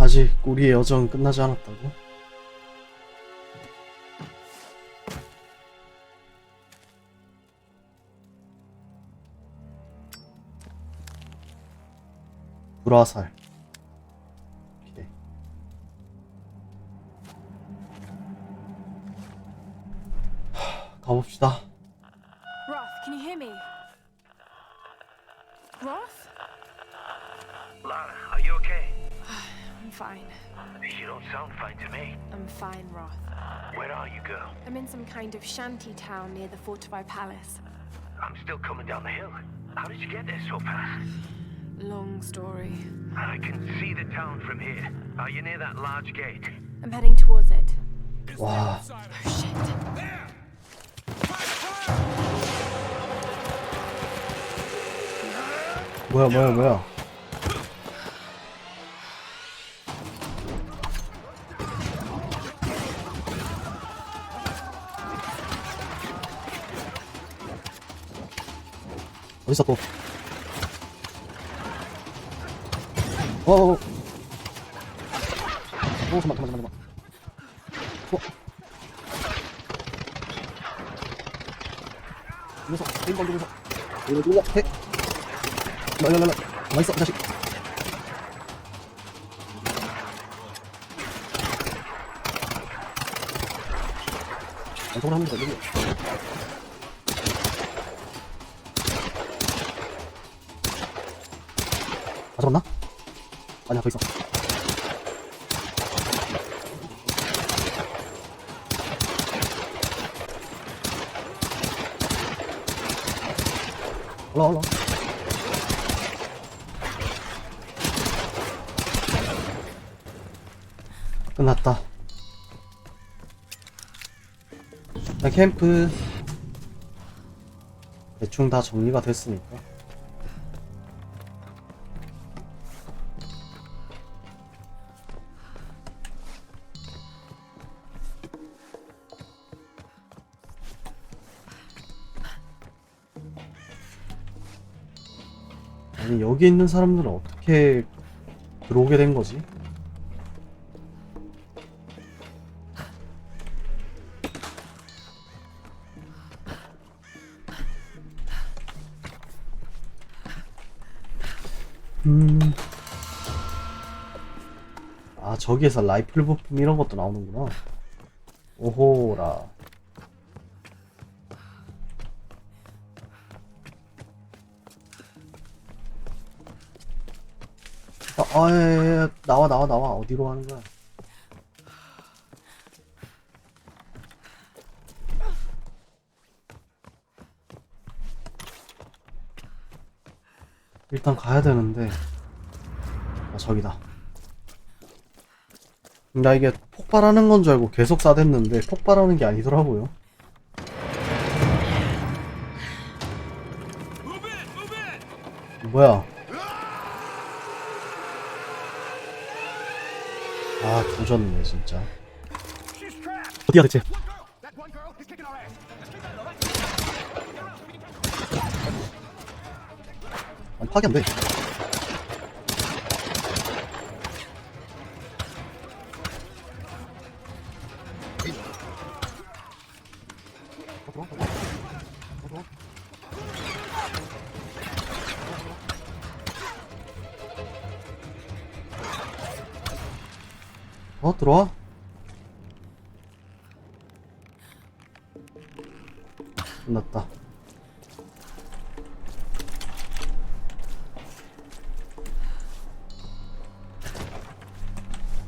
아직 우리의 여정은 끝나지 않았다고? 불화살. 하, 가봅시다 shanty town near the fortified palace. I'm still coming down the hill. How did you get there so fast? Long story. I can see the town from here. Are you near that large gate? I'm heading towards it. Wow. Oh shit. Well, well, well. 어딨어 또? 어어어. 오 잠깐만 잠깐만 잠깐만. 어. 이 녀석 게임 걸리면서 이거 눌러 해. 랄랄랄라 가만 있어 이 자식. 합니다 여기 다 잡았나? 아니야 더 있어 올라와 올라와 끝났다. 자, 캠프. 대충 다 정리가 됐으니까. 아니, 여기 있는 사람들은 어떻게 들어오게 된 거지? 음. 아, 저기에서 라이플 부품 이런 것도 나오는구나. 오호라. 아, 아, 예, 예, 예. 나와, 나와, 나와. 어디로 가는 거야? 일단 가야 되는데. 아, 저기다. 나 이게 폭발하는 건 줄 알고 계속 싸댔는데 폭발하는 게 아니더라고요. 뭐야? 아, 조졌네, 진짜. 어디야, 대체? 아니, 파괴 안 돼. 들어와. 끝났다.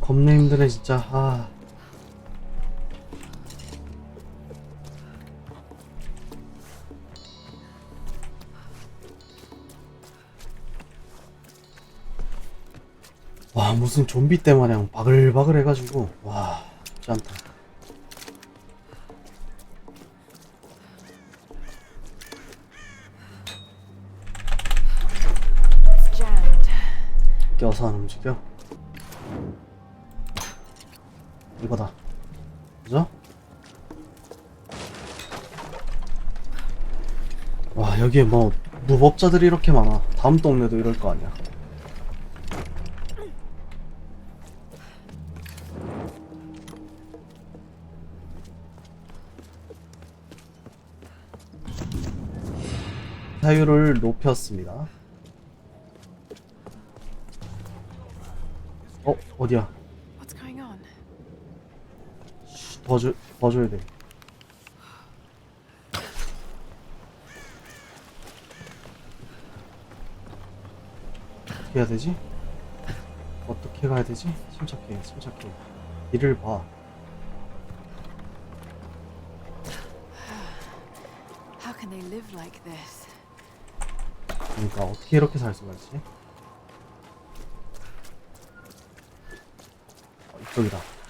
겁내 힘드네, 진짜. 아. 무슨 좀비 때 마냥 바글바글 해가지고. 와, jammed. 껴서 안 움직여. 이거다. 그죠? 와, 여기에 뭐, 무법자들이 이렇게 많아. 다음 동네도 이럴 거 아니야. 자율을 높였습니다. 어 어디야? What's going on? 더 줘, 더 줘야 돼. 어떻게 해야 되지? 어떻게 가야 되지? 침착해, 침착해. 길을 봐. How can they live like this? 그러니까 어떻게 이렇게 살 수가 있지? 어, 이쪽이다.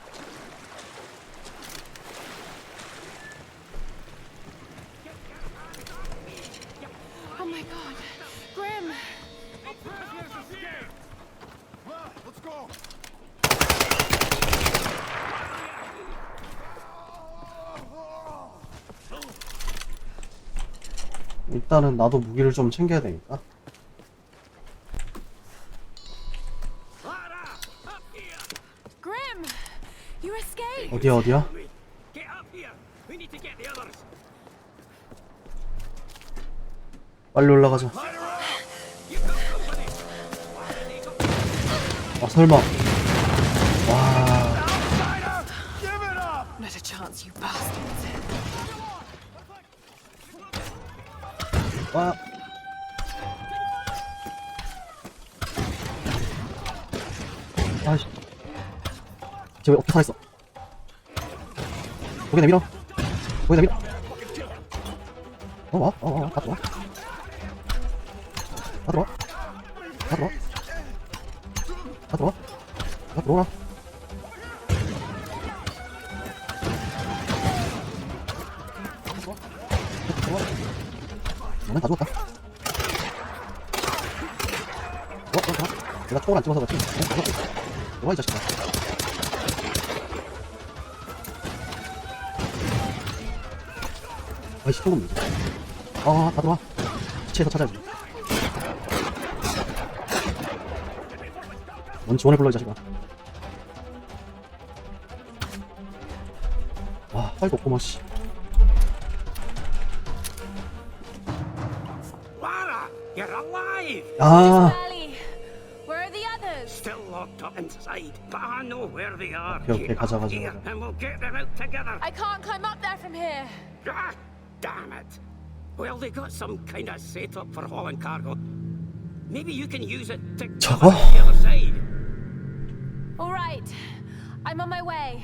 일단은 나도 무기를 좀 챙겨야 되니까. 어디야 어디야? 빨리 올라가자. 아 설마. 와. 와. 아씨. 쟤왜 어깨 살아있어? 거기 내밀어. 거기 내밀어. 어, 와, 어, 어, 다 들어와. 다 들어와. 다 들어와. 다 들어와. 다. 들어와. 너는 다 죽었다. 어, 어, 어. 내가 총을 안 찍어서 그렇지. 어, 어, 어. 들어와, 이 자식아. 아이, 시끄러운 놈. 아, 다 들어와. 시체에서 찾아야지. 뭔 지원을 불러, 이 자식아. 와, 활도 없구만, 씨. alive! 아, Barely. Where are the others? Still locked up inside, but I know where they are. 오케이, 오케이, Get 가자, up 가자, here, 가자. And we'll get them out together. I can't climb up there from here. Ah, damn it. Well, they got some kind of setup for hauling cargo. Maybe you can use it to 저거? cover the other side. All right. I'm on my way.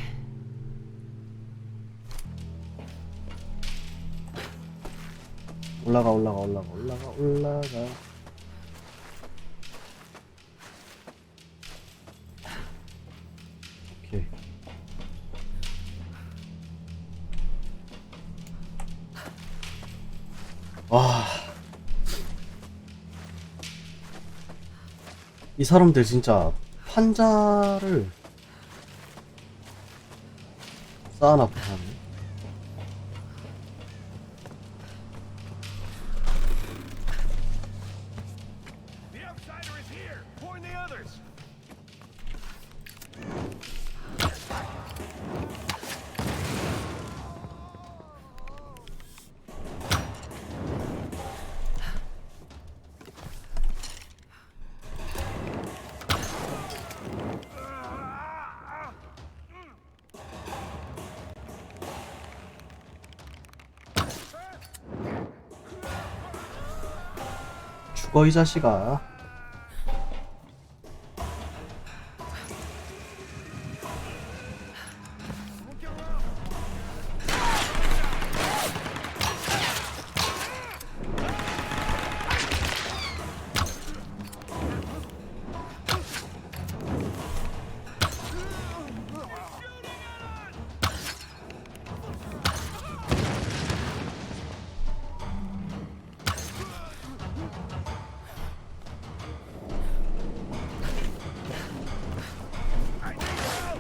올라가, 올라가, 올라가, 올라가, 올라가. 사람들 진짜 판자를 쌓아놔 보다 죽어 이 자식아.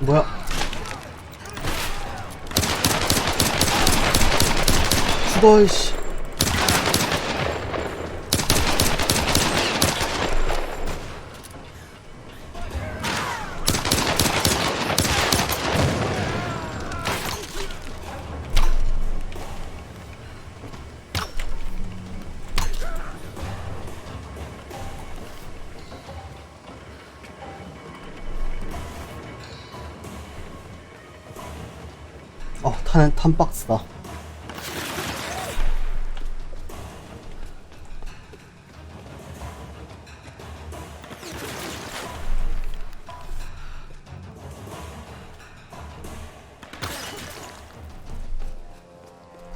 뭐야? 죽어 이씨. 어, 탄, 탄 박스다.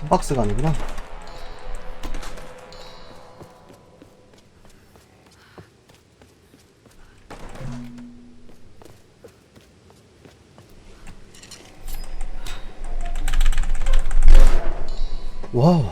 탄 박스가 아니구나. 와우.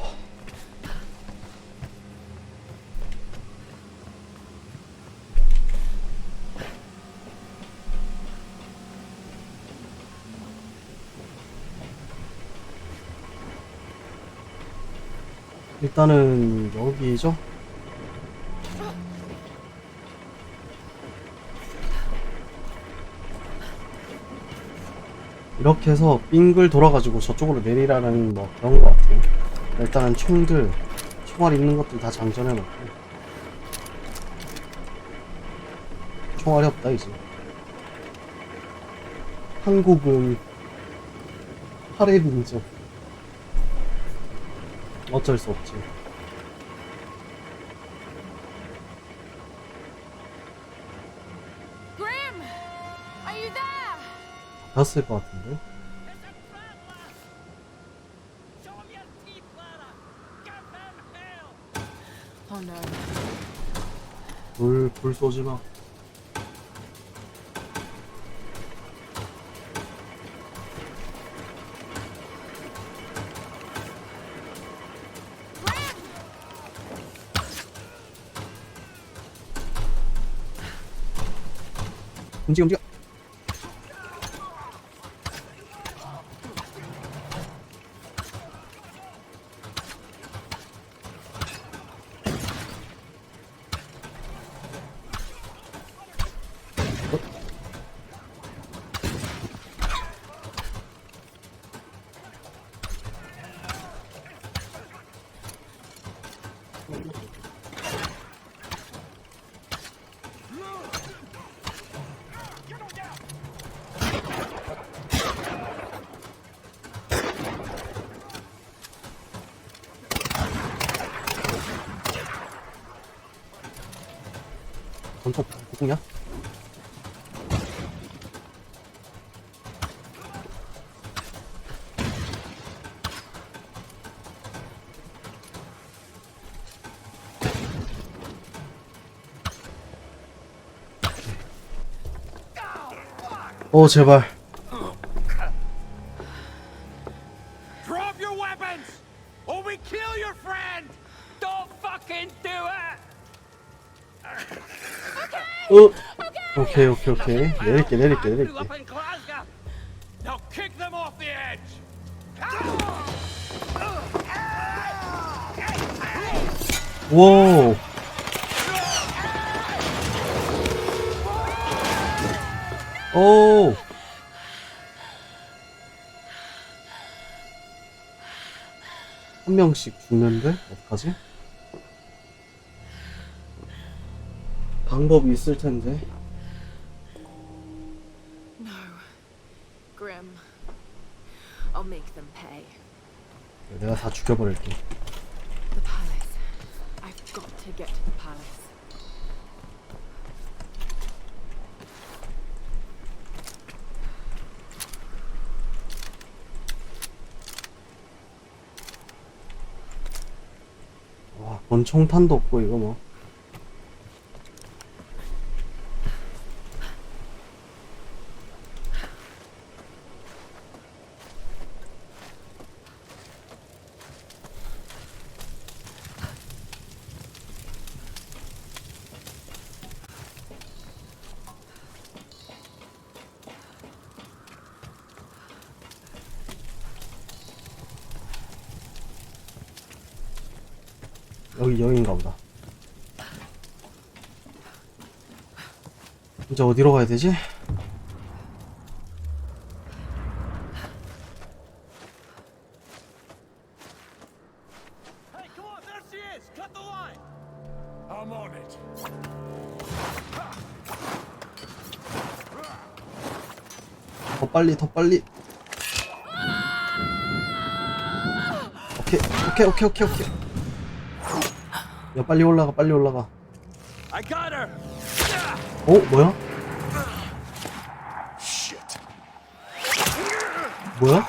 일단은 여기죠? 이렇게 해서 빙글 돌아가지고 저쪽으로 내리라는 뭐 그런 것 같아요. 일단은 총들, 총알 있는 것들 다 장전해놓고 총알이 없다 이제. 한국은 팔의 민족. 어쩔 수 없지. Grim! Are you there? 봤을 것 같은데. 불, 불 쏘지 마. 움직여, 움직여. Fucking do it! 어 오케이 오케이 오케이 내릴게 내릴게 I grew 내릴게 up 오 오. 한 명씩 죽는데 어떡하지? 방법이 있을 텐데. No. Grim. I'll make them pay. 내가 다 죽여버릴게. The palace. I've got to get to the palace. 와, 권총탄도 없고 이거 뭐. 여기 여긴가 보다. 이제 어디로 가야 되지? 더 빨리 더 빨리 오케이 오케이 오케이 오케이 야 빨리 올라가 빨리 올라가! 어 뭐야. 뭐야.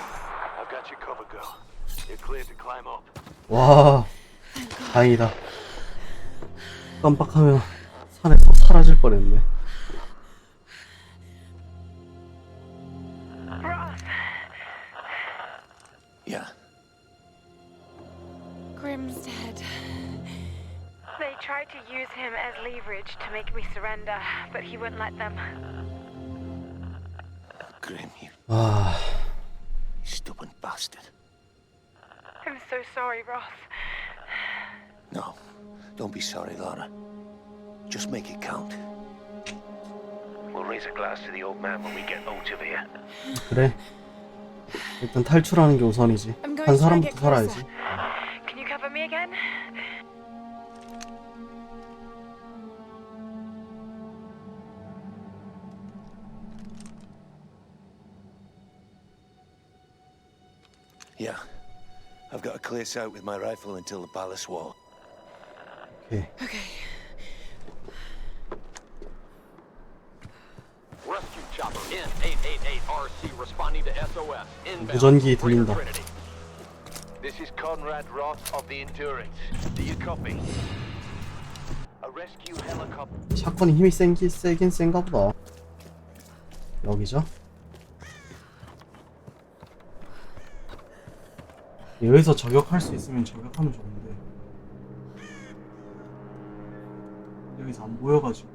와 다행이다 깜빡하면 산에서 사라질 뻔했네 We'll raise a glass to the old man when we get out of here. 그래 일단 탈출하는 게 우선이지 I'm going 한 to try and 사람부터 get closer. 살아야지 Can you cover me again? Yeah. I've got to clear out with my rifle until the palace wall. 오케 무전기 들린다. This is Conrad Roth of the Endurance. Do you copy? A rescue helicopter. 샷건이 힘이 센기, 세긴 센가 보다 여기죠 여기서 저격할 수 있으면 저격하면 좋은데 여기서 안 보여가지고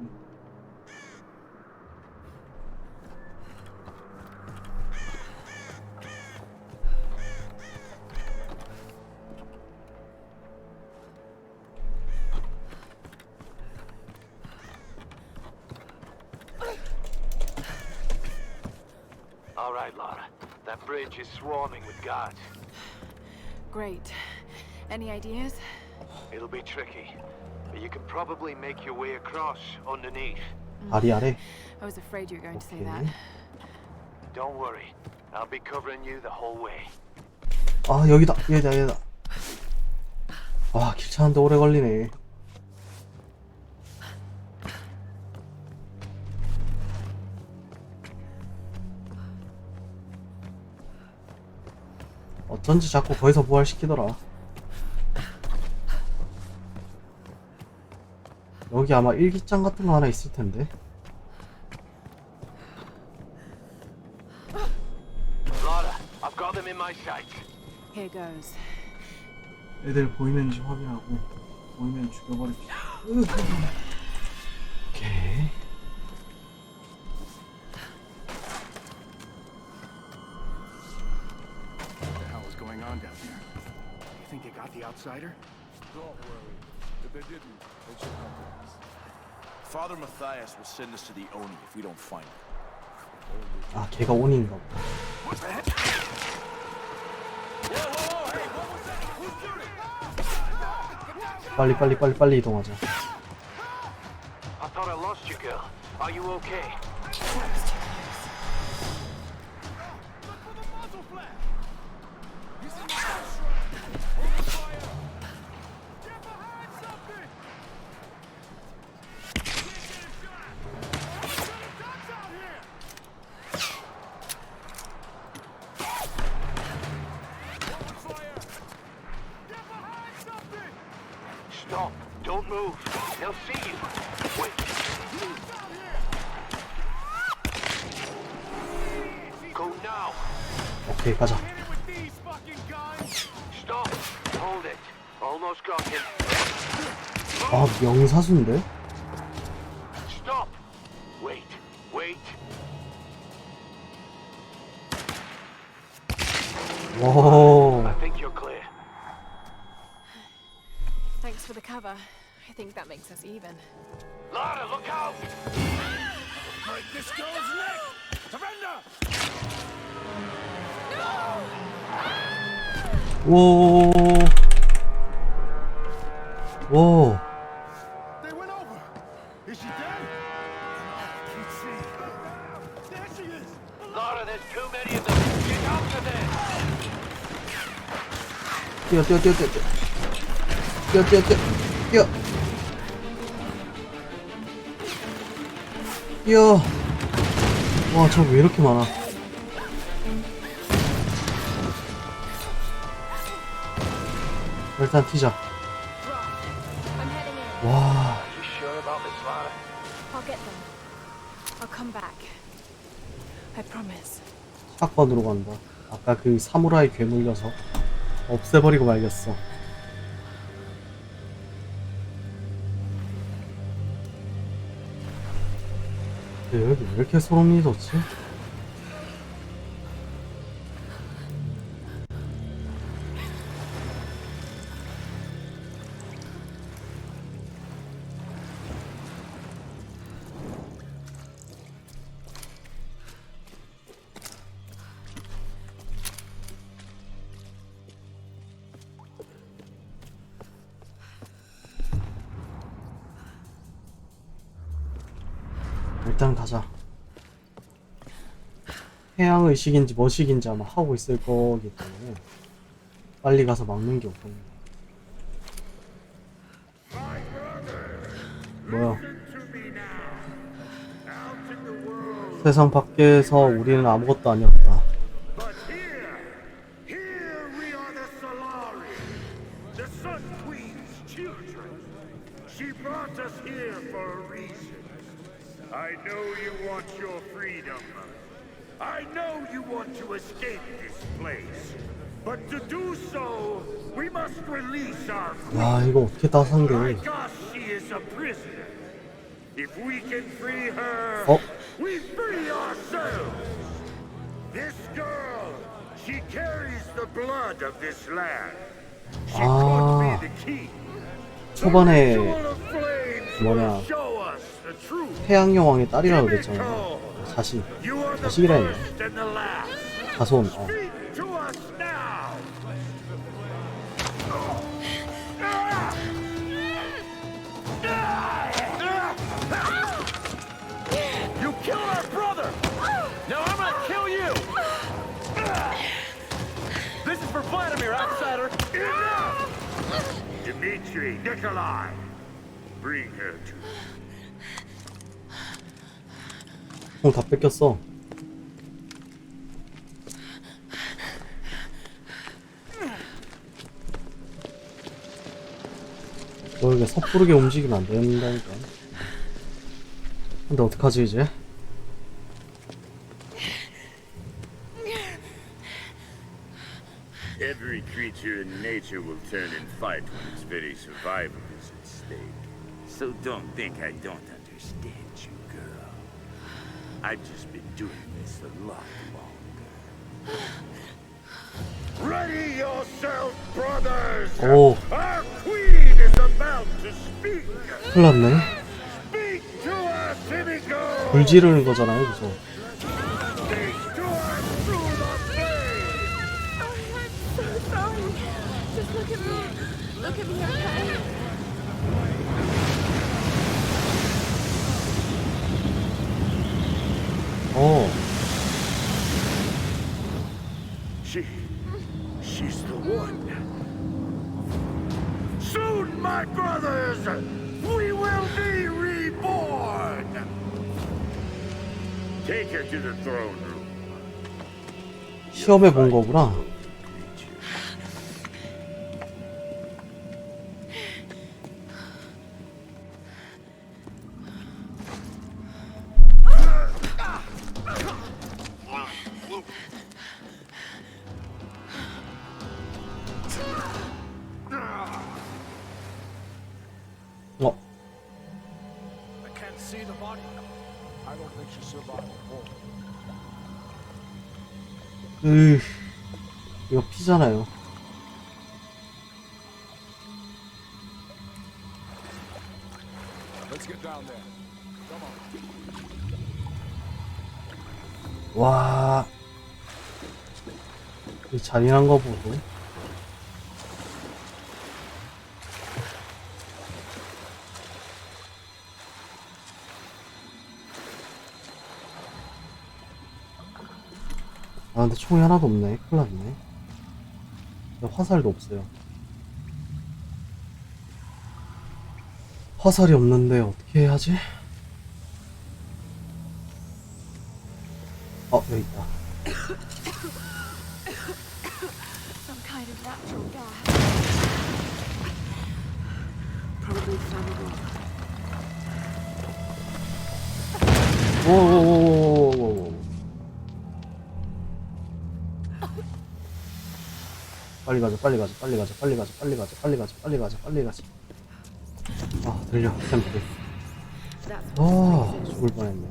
is swarming with guards. Great. Any ideas? It'll be tricky, but you can probably make your way across underneath. 다리 아래 I was afraid you were going to say 오케이 that. Don't worry. I'll be covering you the whole way. 아 여기다 여기다 여기다 아 길차는데 오래 걸리네 어쩐지 자꾸 거기서 부활시키더라 여기 아마 일기장 같은 거 하나 있을 텐데 Laura, I've got them in my sights. Here goes. 애들 보이는지 확인하고 보이면 죽여버립시다 outsider? Don't worry. If they didn't, they should come to us. Father Matthias will send us to the Oni if we don't find him. 아 걔가 온인가 보다 빨리 빨리 빨리 빨리 이동하자 I thought I lost you, girl. Are you okay? 오케이 가자 Stop. Hold it. Almost got him. 아 명사수인데? Stop. Wait. Wait. 와 I think you're clear. Thanks for the cover. I think that makes us even. Lara, look out! Break this girl's neck! Surrender! 오. 오. 뛰어 뛰어 뛰어 뛰어 뛰어 뛰어 뛰어 뛰어 뛰어 와저 왜 이렇게 많아 일단 튀자. 와. 사건으로 간다 아까 그 사무라이 괴물 녀석 없애버리고 말겠어 여기 왜 이렇게 소름이 돋지? 일단 가자. 해양 의식인지 뭐식인지 아마 하고 있을 거기 때문에 빨리 가서 막는 게 우선이야. 뭐야? 세상 밖에서 우리는 아무것도 아니었다. you want your freedom. I know you want to escape this place. But to do so, we must release our queen. 야 이거 어떻게 따상대? Because she is a prisoner. If we can free her, 어? we free ourselves. This girl, she carries the blood of this land. She could 아. be the key. 초반에 The ritual of flames 뭐냐. 태양여왕의 딸이라고 그랬잖아 자식 자식이라니 자손 어. Dmitri, Nikolai, bring her to me. 공다 뺏겼어. 너 이게 섣부르게 움직이면 안 된다니까. 근데 어떡하지 이제? So don't think I don't understand. I've just been doing this a lot longer. Ready yourself, brothers! 오, Our queen is about to speak! 큰일 났네. Speak to us, Himiko! 불 지르는 거잖아요, 여기 시험해 본 거구나. 으, 이거 피잖아요. 와, 이 잔인한 거 보고. 아, 근데 총이 하나도 없네. 큰일 났네. 화살도 없어요. 화살이 없는데 어떻게 해야지? 가자, 빨리 가자, 빨리 가자, 빨리 가자, 빨리 가자, 빨리 가자, 빨리 가자, 빨리 가자. 아 들려, 템플. 아. 죽을 뻔했네.